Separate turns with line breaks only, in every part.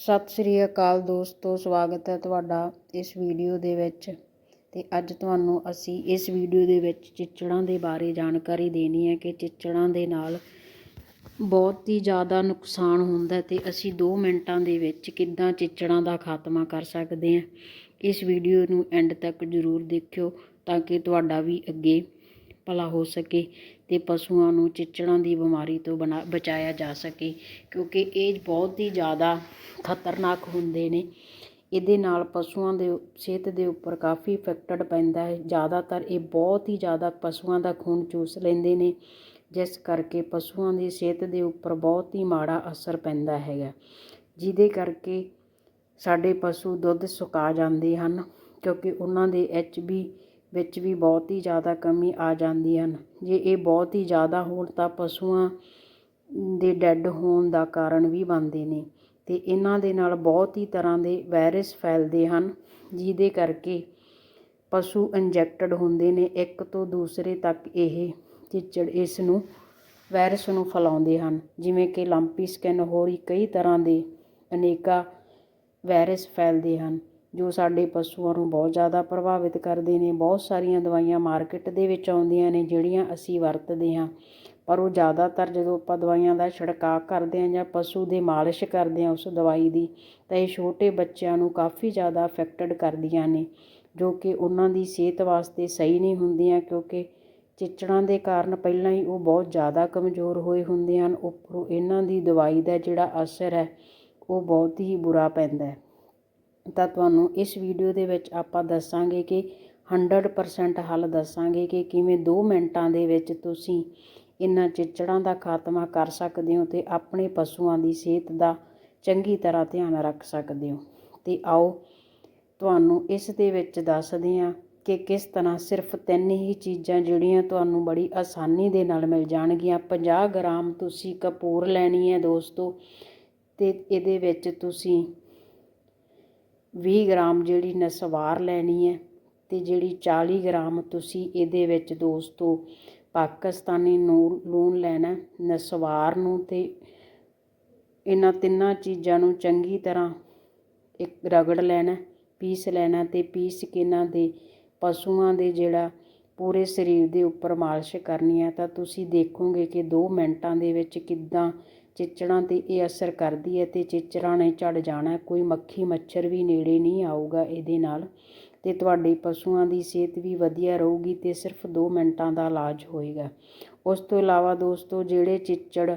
ਸਤਿ ਸ੍ਰੀ ਅਕਾਲ ਦੋਸਤੋ, ਸਵਾਗਤ ਹੈ ਤੁਹਾਡਾ ਇਸ ਵੀਡੀਓ ਦੇ ਵਿੱਚ। ਤੇ ਅੱਜ ਤੁਹਾਨੂੰ ਅਸੀਂ ਇਸ ਵੀਡੀਓ ਦੇ ਵਿੱਚ ਚਿੱਚੜਾਂ ਦੇ ਬਾਰੇ ਜਾਣਕਾਰੀ ਦੇਣੀ ਹੈ ਕਿ ਚਿੱਚੜਾਂ ਦੇ ਨਾਲ ਬਹੁਤ ਹੀ ਜ਼ਿਆਦਾ ਨੁਕਸਾਨ ਹੁੰਦਾ ਤੇ ਅਸੀਂ 2 ਮਿੰਟਾਂ ਦੇ ਵਿੱਚ ਕਿੱਦਾਂ ਚਿੱਚੜਾਂ ਦਾ ਖਾਤਮਾ ਕਰ ਸਕਦੇ ਹਾਂ। ਇਸ ਵੀਡੀਓ ਨੂੰ ਐਂਡ ਤੱਕ ਜ਼ਰੂਰ ਦੇਖਿਓ ਤਾਂ ਕਿ ਤੁਹਾਡਾ ਵੀ ਅੱਗੇ ਭਲਾ ਹੋ ਸਕੇ ਅਤੇ ਪਸ਼ੂਆਂ ਨੂੰ ਚਿੱਚੜਾਂ ਦੀ ਬਿਮਾਰੀ ਤੋਂ ਬਣਾ, ਬਚਾਇਆ ਜਾ ਸਕੇ, ਕਿਉਂਕਿ ਇਹ ਬਹੁਤ ਹੀ ਜ਼ਿਆਦਾ ਖਤਰਨਾਕ ਹੁੰਦੇ ਨੇ। ਇਹਦੇ ਨਾਲ ਪਸ਼ੂਆਂ ਦੇ ਸਿਹਤ ਦੇ ਉੱਪਰ ਕਾਫੀ ਇਫੈਕਟਡ ਪੈਂਦਾ ਹੈ। ਜ਼ਿਆਦਾਤਰ ਇਹ ਬਹੁਤ ਹੀ ਜ਼ਿਆਦਾ ਪਸ਼ੂਆਂ ਦਾ ਖੂਨ ਚੂਸ ਲੈਂਦੇ ਨੇ, ਜਿਸ ਕਰਕੇ ਪਸ਼ੂਆਂ ਦੀ ਸਿਹਤ ਦੇ ਉੱਪਰ ਬਹੁਤ ਹੀ ਮਾੜਾ ਅਸਰ ਪੈਂਦਾ ਹੈਗਾ। ਜਿਹਦੇ ਕਰਕੇ ਸਾਡੇ ਪਸ਼ੂ ਦੁੱਧ ਸੁਕਾ ਜਾਂਦੇ ਹਨ, ਕਿਉਂਕਿ ਉਹਨਾਂ ਦੇ ਐਚ ਬੀ ਵਿੱਚ ਵੀ ਬਹੁਤ ਹੀ ਜ਼ਿਆਦਾ ਕਮੀ ਆ ਜਾਂਦੀ ਹਨ। ਜੇ ਇਹ ਬਹੁਤ ਹੀ ਜ਼ਿਆਦਾ ਹੋਣ ਤਾਂ ਪਸ਼ੂਆਂ ਦੇ ਡੈੱਡ ਹੋਣ ਦਾ ਕਾਰਨ ਵੀ ਬਣਦੇ ਨੇ ਅਤੇ ਇਹਨਾਂ ਦੇ ਨਾਲ ਬਹੁਤ ਹੀ ਤਰ੍ਹਾਂ ਦੇ ਵਾਇਰਸ ਫੈਲਦੇ ਹਨ, ਜਿਹਦੇ ਕਰਕੇ ਪਸ਼ੂ ਇੰਜੈਕਟਡ ਹੁੰਦੇ ਨੇ। ਇੱਕ ਤੋਂ ਦੂਸਰੇ ਤੱਕ ਇਹ ਚਿੱਚੜ ਇਸ ਨੂੰ, ਵਾਇਰਸ ਨੂੰ ਫੈਲਾਉਂਦੇ ਹਨ। ਜਿਵੇਂ ਕਿ ਲੰਪੀ ਸਕਿਨ ਹੋਰ ਹੀ ਕਈ ਤਰ੍ਹਾਂ ਦੇ ਅਨੇਕਾਂ ਵਾਇਰਸ ਫੈਲਦੇ ਹਨ। ਜੋ ਸਾਡੇ ਪਸ਼ੂਆਂ ਨੂੰ ਬਹੁਤ ਜ਼ਿਆਦਾ ਪ੍ਰਭਾਵਿਤ ਕਰਦੇ ਨੇ, ਬਹੁਤ ਸਾਰੀਆਂ ਦਵਾਈਆਂ ਮਾਰਕੀਟ ਦੇ ਵਿੱਚ ਆਉਂਦੀਆਂ ਨੇ, ਜਿਹੜੀਆਂ ਅਸੀਂ ਵਰਤਦੇ ਹਾਂ। ਪਰ ਉਹ ਜ਼ਿਆਦਾਤਰ ਜਦੋਂ ਆਪਾਂ ਦਵਾਈਆਂ ਦਾ ਛਿੜਕਾਅ ਕਰਦੇ ਹਾਂ ਜਾਂ ਪਸ਼ੂ ਦੇ ਮਾਲਿਸ਼ ਕਰਦੇ ਹਾਂ ਉਸ ਦਵਾਈ ਦੀ, ਤਾਂ ਇਹ ਛੋਟੇ ਬੱਚਿਆਂ ਨੂੰ ਕਾਫੀ ਜ਼ਿਆਦਾ ਅਫੈਕਟਡ ਕਰਦੀਆਂ ਨੇ, ਜੋ ਕਿ ਉਹਨਾਂ ਦੀ ਸਿਹਤ ਵਾਸਤੇ ਸਹੀ ਨਹੀਂ ਹੁੰਦੀਆਂ, ਕਿਉਂਕਿ ਚਿੱਚੜਾਂ ਦੇ ਕਾਰਨ ਪਹਿਲਾਂ ਹੀ ਉਹ ਬਹੁਤ ਜ਼ਿਆਦਾ ਕਮਜ਼ੋਰ ਹੋਏ ਹੁੰਦੇ ਹਨ। ਉੱਪਰੋਂ ਇਹਨਾਂ ਦੀ ਦਵਾਈ ਦਾ ਜਿਹੜਾ ਅਸਰ ਹੈ, ਉਹ ਬਹੁਤ ਹੀ ਬੁਰਾ ਪੈਂਦਾ ਹੈ। ਤਾਂ ਤੁਹਾਨੂੰ ਇਸ ਵੀਡੀਓ ਦੇ ਵਿੱਚ ਆਪਾਂ ਦੱਸਾਂਗੇ ਕਿ 100% ਹੱਲ ਦੱਸਾਂਗੇ ਕਿ ਕਿਵੇਂ 2 ਮਿੰਟਾਂ ਦੇ ਵਿੱਚ ਤੁਸੀਂ ਇਹਨਾਂ ਚਿੱਚੜਾਂ ਦਾ ਖਾਤਮਾ ਕਰ ਸਕਦੇ ਹੋ ਤੇ ਆਪਣੇ ਪਸ਼ੂਆਂ ਦੀ ਸਿਹਤ ਦਾ ਚੰਗੀ ਤਰ੍ਹਾਂ ਧਿਆਨ ਰੱਖ ਸਕਦੇ ਹੋ। ਤੇ ਆਓ ਤੁਹਾਨੂੰ ਇਸ ਦੇ ਵਿੱਚ ਦੱਸਦੇ ਹਾਂ ਕਿ ਕਿਸ ਤਰ੍ਹਾਂ ਸਿਰਫ ਤਿੰਨ ਹੀ ਚੀਜ਼ਾਂ ਜਿਹੜੀਆਂ ਤੁਹਾਨੂੰ ਬੜੀ ਆਸਾਨੀ ਦੇ ਨਾਲ ਮਿਲ ਜਾਣਗੀਆਂ। 50 ਗ੍ਰਾਮ ਤੁਸੀਂ ਕਪੂਰ ਲੈਣੀ ਹੈ ਦੋਸਤੋ, ਤੇ ਇਹਦੇ ਵਿੱਚ ਤੁਸੀਂ ਵੀਹ ਗ੍ਰਾਮ ਜਿਹੜੀ ਨਸਵਾਰ ਲੈਣੀ ਹੈ ਅਤੇ ਜਿਹੜੀ 40 ਗ੍ਰਾਮ ਤੁਸੀਂ ਇਹਦੇ ਵਿੱਚ ਦੋਸਤੋ ਪਾਕਿਸਤਾਨੀ ਨੂੰ ਲੂਣ ਲੈਣਾ, ਨਸਵਾਰ ਨੂੰ ਅਤੇ ਇਹਨਾਂ ਤਿੰਨਾਂ ਚੀਜ਼ਾਂ ਨੂੰ ਚੰਗੀ ਤਰ੍ਹਾਂ ਇੱਕ ਰਗੜ ਲੈਣਾ, ਪੀਸ ਲੈਣਾ ਅਤੇ ਪੀਸ ਕੇ ਇਹਨਾਂ ਦੇ ਪਸ਼ੂਆਂ ਦੇ ਜਿਹੜਾ ਪੂਰੇ ਸਰੀਰ ਦੇ ਉੱਪਰ ਮਾਲਿਸ਼ ਕਰਨੀ ਹੈ ਤਾਂ ਤੁਸੀਂ ਦੇਖੋਗੇ ਕਿ ਦੋ ਮਿੰਟਾਂ ਦੇ ਵਿੱਚ ਕਿੱਦਾਂ ਚਿੱਚੜਾਂ 'ਤੇ ਇਹ ਅਸਰ ਕਰਦੀ ਹੈ ਅਤੇ ਚਿੱਚੜਾਂ ਨੇ ਝੜ ਜਾਣਾ ਕੋਈ ਮੱਖੀ ਮੱਛਰ ਵੀ ਨੇੜੇ ਨਹੀਂ ਆਊਗਾ ਇਹਦੇ ਨਾਲ। ਅਤੇ ਤੁਹਾਡੇ ਪਸ਼ੂਆਂ ਦੀ ਸਿਹਤ ਵੀ ਵਧੀਆ ਰਹੂਗੀ ਅਤੇ ਸਿਰਫ ਦੋ ਮਿੰਟਾਂ ਦਾ ਇਲਾਜ ਹੋਏਗਾ। ਉਸ ਤੋਂ ਇਲਾਵਾ ਦੋਸਤੋ, ਜਿਹੜੇ ਚਿੱਚੜ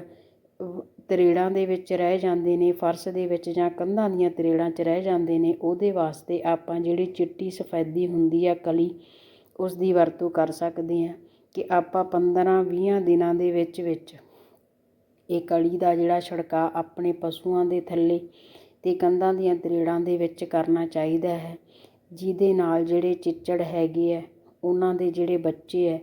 ਤਰੇੜਾਂ ਦੇ ਵਿੱਚ ਰਹਿ ਜਾਂਦੇ ਨੇ, ਫਰਸ਼ ਦੇ ਵਿੱਚ ਜਾਂ ਕੰਧਾਂ ਦੀਆਂ ਤਰੇੜਾਂ 'ਚ ਰਹਿ ਜਾਂਦੇ ਨੇ, ਉਹਦੇ ਵਾਸਤੇ ਆਪਾਂ ਜਿਹੜੀ ਚਿੱਟੀ ਸਫੈਦੀ ਹੁੰਦੀ ਆ ਕਲੀ, ਉਸ ਦੀ ਵਰਤੋਂ ਕਰ ਸਕਦੇ ਹਾਂ ਕਿ ਆਪਾਂ 15-20 ਦਿਨਾਂ ਦੇ ਵਿੱਚ ਵਿੱਚ ਇਹ ਕਲੀ ਦਾ ਜਿਹੜਾ ਛਿੜਕਾਅ ਆਪਣੇ ਪਸ਼ੂਆਂ ਦੇ ਥੱਲੇ ਅਤੇ ਕੰਧਾਂ ਦੀਆਂ ਤਰੇੜਾਂ ਦੇ ਵਿੱਚ ਕਰਨਾ ਚਾਹੀਦਾ ਹੈ, ਜਿਹਦੇ ਨਾਲ ਜਿਹੜੇ ਚਿੱਚੜ ਹੈਗੇ ਹੈ ਉਹਨਾਂ ਦੇ ਜਿਹੜੇ ਬੱਚੇ ਹੈ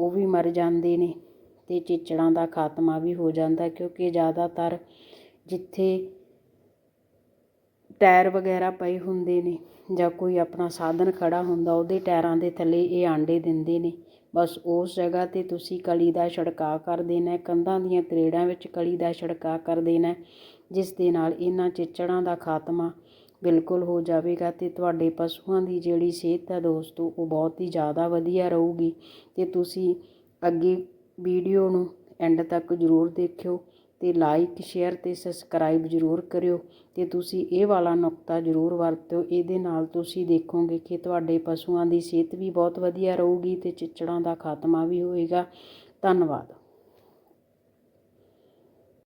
ਉਹ ਵੀ ਮਰ ਜਾਂਦੇ ਨੇ ਅਤੇ ਚਿੱਚੜਾਂ ਦਾ ਖਾਤਮਾ ਵੀ ਹੋ ਜਾਂਦਾ ਕਿਉਂਕਿ ਜ਼ਿਆਦਾਤਰ ਜਿੱਥੇ ਟਾਇਰ ਵਗੈਰਾ ਪਏ ਹੁੰਦੇ ਨੇ ਜਾਂ ਕੋਈ ਆਪਣਾ ਸਾਧਨ ਖੜ੍ਹਾ ਹੁੰਦਾ, ਉਹਦੇ ਟਾਇਰਾਂ ਦੇ ਥੱਲੇ ਇਹ ਆਂਡੇ ਦਿੰਦੇ ਨੇ। ਬਸ ਉਸ ਜਗ੍ਹਾ 'ਤੇ ਤੁਸੀਂ ਕਲੀ ਦਾ ਛਿੜਕਾਅ ਕਰ ਦੇਣਾ, ਕੰਧਾਂ ਦੀਆਂ ਤਰੇੜਾਂ ਵਿੱਚ ਕਲੀ ਦਾ ਛਿੜਕਾਅ ਕਰ ਦੇਣਾ, ਜਿਸ ਦੇ ਨਾਲ ਇਹਨਾਂ ਚਿੱਚੜਾਂ ਦਾ ਖਾਤਮਾ ਬਿਲਕੁਲ ਹੋ ਜਾਵੇਗਾ ਅਤੇ ਤੁਹਾਡੇ ਪਸ਼ੂਆਂ ਦੀ ਜਿਹੜੀ ਸਿਹਤ ਹੈ ਦੋਸਤੋ, ਉਹ ਬਹੁਤ ਹੀ ਜ਼ਿਆਦਾ ਵਧੀਆ ਰਹੇਗੀ ਅਤੇ ਤੁਸੀਂ ਅੱਗੇ ਵੀਡੀਓ ਨੂੰ ਐਂਡ ਤੱਕ ਜ਼ਰੂਰ ਦੇਖਿਓ। ਅਤੇ ਲਾਈਕ ਸ਼ੇਅਰ ਅਤੇ ਸਬਸਕ੍ਰਾਈਬ ਜ਼ਰੂਰ ਕਰਿਓ ਅਤੇ ਤੁਸੀਂ ਇਹ ਵਾਲਾ ਨੁਕਤਾ ਜ਼ਰੂਰ ਵਰਤਿਓ। ਇਹਦੇ ਨਾਲ ਤੁਸੀਂ ਦੇਖੋਗੇ ਕਿ ਤੁਹਾਡੇ ਪਸ਼ੂਆਂ ਦੀ ਸਿਹਤ ਵੀ ਬਹੁਤ ਵਧੀਆ ਰਹੂਗੀ ਅਤੇ ਚਿੱਚੜਾਂ ਦਾ ਖਾਤਮਾ ਵੀ ਹੋਏਗਾ। ਧੰਨਵਾਦ।